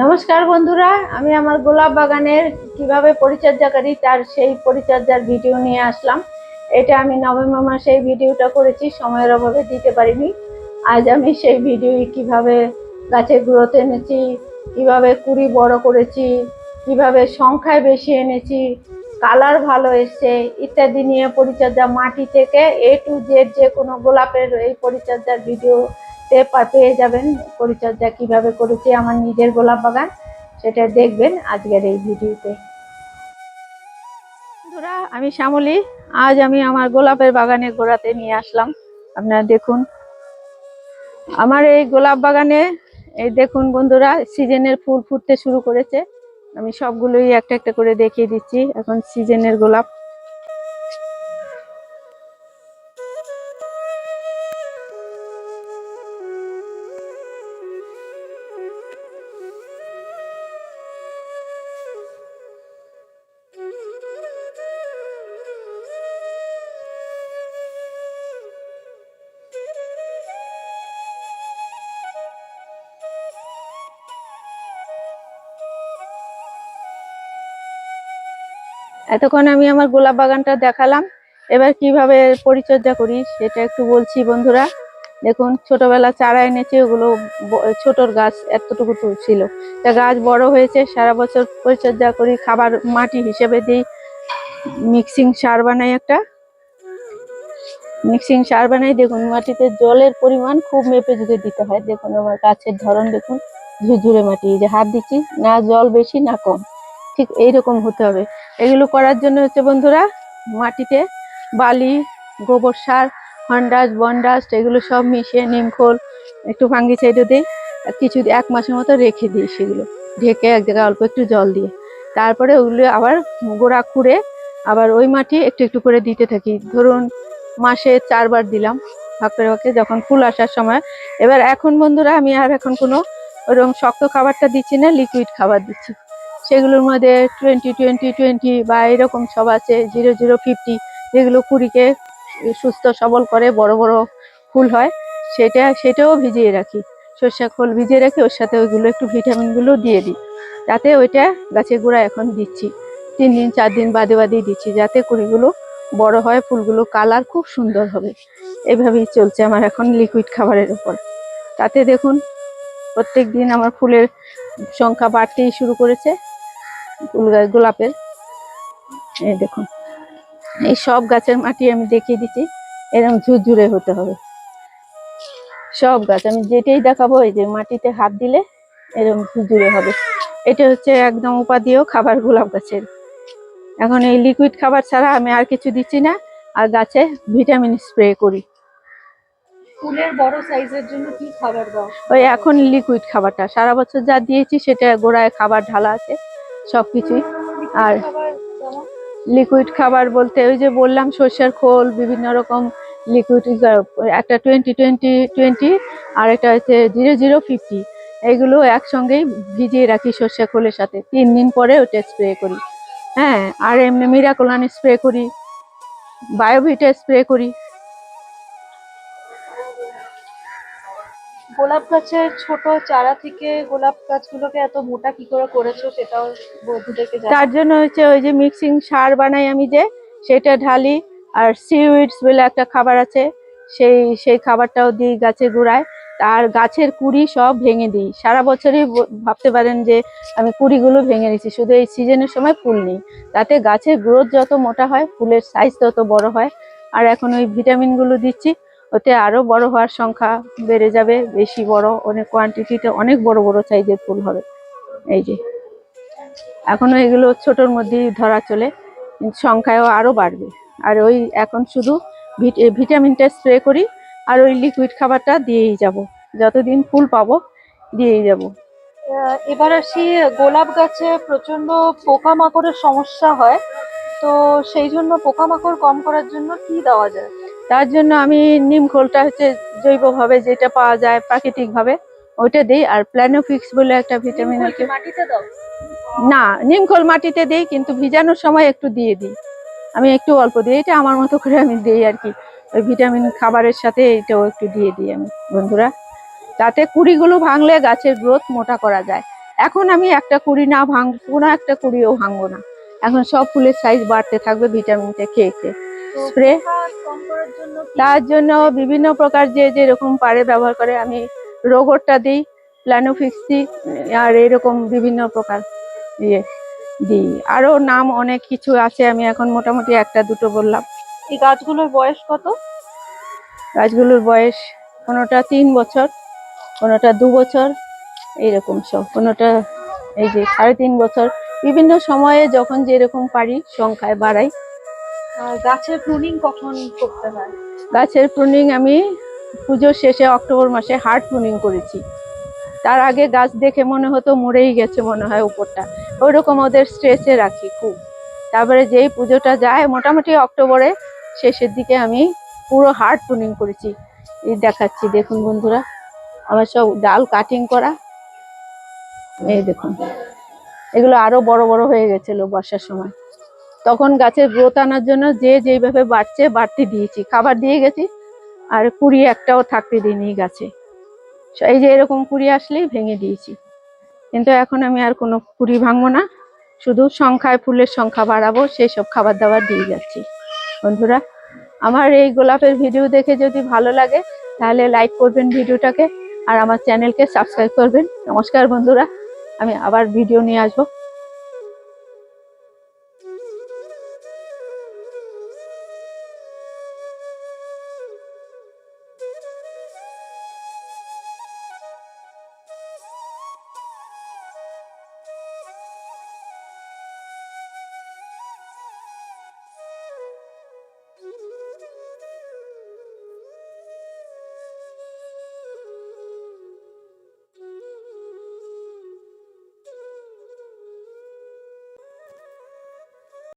নমস্কার বন্ধুরা, আমি আমার গোলাপ বাগানের কীভাবে পরিচর্যা করি তার সেই পরিচর্যার ভিডিও নিয়ে আসলাম। এটা আমি নভেম্বর মাসে এই ভিডিওটা করেছি, সময়ের অভাবে দিতে পারিনি। আজ আমি সেই ভিডিও কীভাবে গাছের গ্রোথ এনেছি, কীভাবে কুড়ি বড় করেছি, কীভাবে সংখ্যায় বেশি এনেছি কালার ভালো এসছে, ইত্যাদি নিয়ে পরিচর্যা মাটি থেকে এ টু জেড যে কোনো গোলাপের এই পরিচর্যার ভিডিও তে পেয়ে যাবেন পরিচর্যা কীভাবে করেছি আমার নিজের গোলাপ বাগান, সেটা দেখবেন আজকের এই ভিডিওতে। বন্ধুরা, আমি শ্যামলী। আজ আমি আমার গোলাপের বাগানে গোড়াতে নিয়ে আসলাম। আপনারা দেখুন। আমার এই গোলাপ বাগানে, এই দেখুন বন্ধুরা, সিজনের ফুল ফুটতে শুরু করেছে। আমি সবগুলোই একটা একটা করে দেখিয়ে দিচ্ছি। এখন সিজনের গোলাপ। এতক্ষণ আমি আমার গোলাপ বাগানটা দেখালাম। এবার কীভাবে পরিচর্যা করি সেটা একটু বলছি বন্ধুরা। দেখুন, ছোটবেলা চারা এনেছে, ওগুলো ছোটর গাছ এতটুকু ছিল। তা গাছ বড় হয়েছে, সারা বছর পরিচর্যা করি, খাবার মাটি হিসেবে দিই। মিক্সিং সার বানাই একটা। মিক্সিং সার বানাই, দেখুন, মাটিতে জলের পরিমাণ খুব মেপে ঝুঁকে দিতে হয়। দেখুন, আমার গাছের ধরন দেখুন, ঝুরঝুরে মাটি যে হাত দিচ্ছি, না জল বেশি, না কম। ঠিক এইরকম হতে হবে। এগুলো করার জন্য হচ্ছে বন্ধুরা, মাটিতে বালি, গোবর সার হন্ডাস বন্ডাস্ট এগুলো সব মিশিয়ে নিমখোল একটু ভাঙ্গি সাইডে দিই কিছু এক মাসের মতো রেখে দিই সেগুলো। ঢেকে এক জায়গায় অল্প একটু জল দিয়ে। তারপরে ওগুলো আবার গোড়া খুঁড়ে আবার ওই মাটি একটু একটু করে দিতে থাকি। ধরুন মাসে চারবার দিলাম ভাগ করে যখন ফুল আসার সময়। এবার এখন বন্ধুরা, আমি আর এখন কোনো ওরকম শক্ত খাবারটা দিচ্ছি না লিকুইড খাবার দিচ্ছি। সেগুলোর মধ্যে টোয়েন্টি টোয়েন্টি টোয়েন্টি বা এরকম সব আছে জিরো জিরো ফিফটি যেগুলো কুড়িকে সুস্থ সবল করে বড় বড় ফুল হয়, সেটা, সেটাও ভিজিয়ে রাখি। সর্ষে খোল ভিজিয়ে রাখি, ওর সাথে ওইগুলো একটু ভিটামিনগুলো দিয়ে দিই। যাতে ওইটা গাছের গোড়া এখন দিচ্ছি। তিন দিন, চার দিন বাদে বাদেই দিচ্ছি, যাতে কুড়িগুলো বড় হয়, ফুলগুলো কালার খুব সুন্দর হবে। এভাবেই চলছে আমার এখন লিকুইড খাবারের উপর। তাতে দেখুন প্রত্যেক দিন আমার ফুলের সংখ্যা বাড়তেই শুরু করেছে। ফুল গাছ গোলাপের। এই দেখুন। এই সব গাছের মাটি আমি দেখিয়ে দিচ্ছি। এরকম ঝুরঝুরে হতে হবে। সব গাছ আমি যেটাই দেখাবো এই যে মাটিতে হাত দিলে এরকম ঝুরঝুরে হবে। এটা হচ্ছে একদম উপাদেয় খাবার গোলাপ গাছের। এখন এই লিকুইড খাবার ছাড়া আমি আর কিছু দিচ্ছি না। আর গাছে ভিটামিন স্প্রে করি। ফুলের বড় সাইজের জন্য কি খাবার দাও ওই এখন লিকুইড খাবারটা। সারা বছর যা দিয়েছি সেটা গোড়ায় খাবার ঢালা আছে। সবকিছুই। আর লিকুইড খাবার বলতে ওই যে বললাম, সর্ষের খোল, বিভিন্ন রকম লিকুইড একটা টোয়েন্টি টোয়েন্টি টোয়েন্টি আর একটা হচ্ছে জিরো জিরো ফিফটি এইগুলো একসঙ্গেই ভিজিয়ে রাখি সর্ষে খোলের সাথে। তিন দিন পরে ওটা স্প্রে করি। হ্যাঁ আর এমনি মিরাকোলান স্প্রে করি। বায়োভিটা স্প্রে করি। গোলাপ গাছের ছোট চারা থেকে গোলাপ গাছগুলোকে এত মোটা কি করে করেছ সেটাও বন্ধুদেরকে তার জন্য হচ্ছে ওই যে মিক্সিং সার বানাই আমি যে, সেটা ঢালি আর সিউইডস বলে একটা খাবার আছে, সেই সেই খাবারটাও দিই গাছের গোড়ায়। আর গাছের কুড়ি সব ভেঙে দিই। সারা বছরই ভাবতে পারেন যে আমি কুড়িগুলো ভেঙে দিচ্ছি শুধু এই সিজনের সময় ফুল নেই। তাতে গাছের গ্রোথ যত মোটা হয়, ফুলের সাইজ তত বড় হয়। আর এখন ওই ভিটামিনগুলো দিচ্ছি। ওতে আরও বড় হওয়ার সংখ্যা বেড়ে যাবে, বেশি বড়, অনেক কোয়ান্টিটিতে অনেক বড় বড় সাইজের ফুল হবে। এই যে। এখনও এগুলো ছোটোর মধ্যেই ধরা চলে সংখ্যায়ও আরও বাড়বে। আর ওই এখন শুধু ভিট- ভিটামিনটা স্প্রে করি, আর ওই লিকুইড খাবারটা দিয়েই যাব। যতদিন ফুল পাবো, দিয়েই যাব। এবার আসি, গোলাপ গাছে প্রচণ্ড পোকামাকড়ের সমস্যা হয়, তো সেই জন্য পোকামাকড় কম করার জন্য কি দেওয়া যায়? তার জন্য আমি নিম খোলটা হচ্ছে জৈবভাবে যেটা পাওয়া যায় প্রাকৃতিকভাবে ওইটা দিই। আর প্ল্যানোফিক্স বলে একটা ভিটামিন আছে। মাটিতে দাও? না নিম খোল মাটিতে দিই কিন্তু ভিজানোর সময় একটু দিয়ে দিই। আমি একটু অল্প দিই এটা আমার মতো করে আমি দিই আর কি। ওই ভিটামিন খাবারের সাথে এটাও একটু দিয়ে দিই আমি বন্ধুরা। তাতে কুড়িগুলো ভাঙলে গাছের গ্রোথ মোটা করা যায়। এখন আমি একটা কুড়ি না ভাঙবো না একটা কুড়িও ভাঙবো না। এখন সব ফুলের সাইজ বাড়তে থাকবে ভিটামিনটা খেয়ে খেয়ে। স্প্রে তার জন্য বিভিন্ন প্রকার যে যেরকম পারে ব্যবহার করে আমি রোগরটা দিই প্ল্যানোফিক্স দিই আর এরকম বিভিন্ন প্রকার ইয়ে দিই। আরও নাম অনেক কিছু আছে আমি এখন মোটামুটি একটা দুটো বললাম। এই গাছগুলোর বয়স কত? গাছগুলোর বয়স কোনোটা তিন বছর কোনোটা দু বছর এইরকম সব কোনোটা এই যে সাড়ে তিন বছর। বিভিন্ন সময়ে যখন যেরকম পারি সংখ্যায় বাড়াই। গাছের প্রুনিং কখন করতে হয়? গাছের প্রুনিং আমি পুজোর শেষে অক্টোবর মাসে হার্ড প্রুনিং করেছি। তার আগে গাছ দেখে মনে হতো মরেই গেছে মনে হয় উপরটা। ওইরকম ওদের স্ট্রেসে রাখি খুব। তারপরে যেই পুজোটা যায়, মোটামুটি অক্টোবরে শেষের দিকে আমি পুরো হার্ড প্রুনিং করেছি। দেখাচ্ছি, দেখুন বন্ধুরা। আমার সব ডাল কাটিং করা। এই দেখুন। এগুলো আরও বড় বড় হয়ে গেছিল বর্ষার সময়। তখন গাছের গ্রোথ আনার জন্য যে যেইভাবে বাড়ছে, বাড়তি দিয়েছি। খাবার দিয়ে গেছি, আর কুড়ি একটাও থাকতে দিইনি গাছে। এই যে এরকম কুড়ি আসলেই ভেঙে দিয়েছি। কিন্তু এখন আমি আর কোনো কুড়ি ভাঙবো না। শুধু সংখ্যায় ফুলের সংখ্যা বাড়াবো, সেই সব খাবার দাবার দিয়ে যাচ্ছি। বন্ধুরা, আমার এই গোলাপের ভিডিও দেখে যদি ভালো লাগে, তাহলে লাইক করবেন ভিডিওটাকে, আর আমার চ্যানেলকে সাবস্ক্রাইব করবেন। নমস্কার বন্ধুরা, আমি আবার ভিডিও নিয়ে আসব।